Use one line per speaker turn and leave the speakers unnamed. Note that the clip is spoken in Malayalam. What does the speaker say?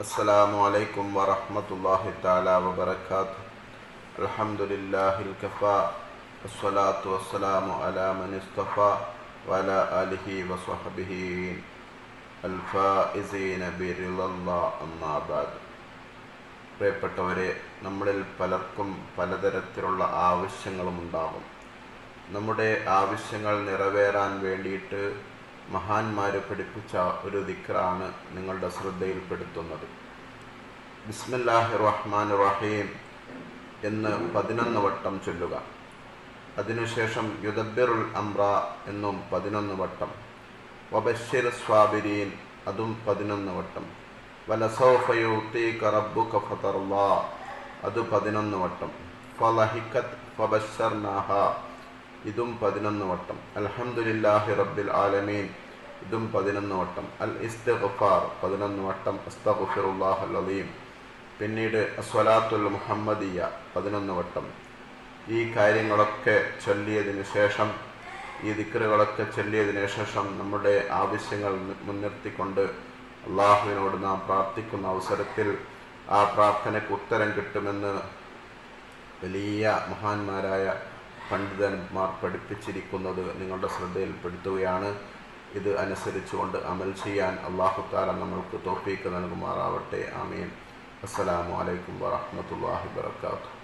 السلام عليكم ورحمة الله تعالى وبركاته الحمد لله الكفى والصلاة والسلام على من اصطفى وعلى آله وصحبه الفائزين برضا الله أما بعد പ്രിയപ്പെട്ടവരെ നമ്മളിൽ പലർക്കും പലതരത്തിലുള്ള ആവശ്യങ്ങളും ഉണ്ടാകും നമ്മുടെ ആവശ്യങ്ങൾ നിറവേറാൻ വേണ്ടിയിട്ട് മഹാന്മാർ പഠിപ്പിച്ച ഒരു ദിക്റാണ് നിങ്ങളുടെ ശ്രദ്ധയിൽപ്പെടുത്തുന്നത്. ബിസ്മില്ലാഹി റഹ്മാൻ റഹീം എന്ന് പതിനൊന്ന് വട്ടം ചൊല്ലുക. അതിനുശേഷം യുദബിറുൽ അംറ എന്നും പതിനൊന്ന് വട്ടം. വബഷിർ സ്വാബിരീൻ അതും പതിനൊന്ന് വട്ടം. വലസോഫയുത്തി റബ്ബുക ഫതർലാ അത് പതിനൊന്ന് വട്ടം. ഫലഹിക്കത്ത് ഫബശർനാഹ ഇതും പതിനൊന്ന് വട്ടം. അലഹമുല്ലാഹി റബ്ബിൽ ആലമീൻ. ഇതും പതിനൊന്ന് വട്ടം. അൽ ഇസ്തിഗ്ഫാർ പതിനൊന്ന് വട്ടം. അസ്തഗ്ഫിറുല്ലാഹൽ അലീം പിന്നീട് അസ്വലാത്തുൽ മുഹമ്മദിയ പതിനൊന്ന് വട്ടം. ഈ കാര്യങ്ങളൊക്കെ ചൊല്ലിയതിന് ശേഷം ഈ ദിക്കറുകളൊക്കെ ചൊല്ലിയതിന് ശേഷം നമ്മുടെ ആവശ്യങ്ങൾ മുൻനിർത്തിക്കൊണ്ട് അള്ളാഹുവിനോട് നാം പ്രാർത്ഥിക്കുന്ന അവസരത്തിൽ ആ പ്രാർത്ഥനയ്ക്ക് ഉത്തരം കിട്ടുമെന്ന് വലിയ മഹാന്മാരായ പണ്ഡിതന്മാർ പഠിപ്പിച്ചിരിക്കുന്നത് നിങ്ങളുടെ ശ്രദ്ധയിൽപ്പെടുത്തുകയാണ്. ഇത് അനുസരിച്ചുകൊണ്ട് അമൽ ചെയ്യാൻ അള്ളാഹു താല നമ്മൾക്ക് തോഫീക്ക് നൽകുമാറാവട്ടെ. ആമീൻ. അസ്സലാമു അലൈക്കും വറഹമത്തല്ലാഹി വാത്തു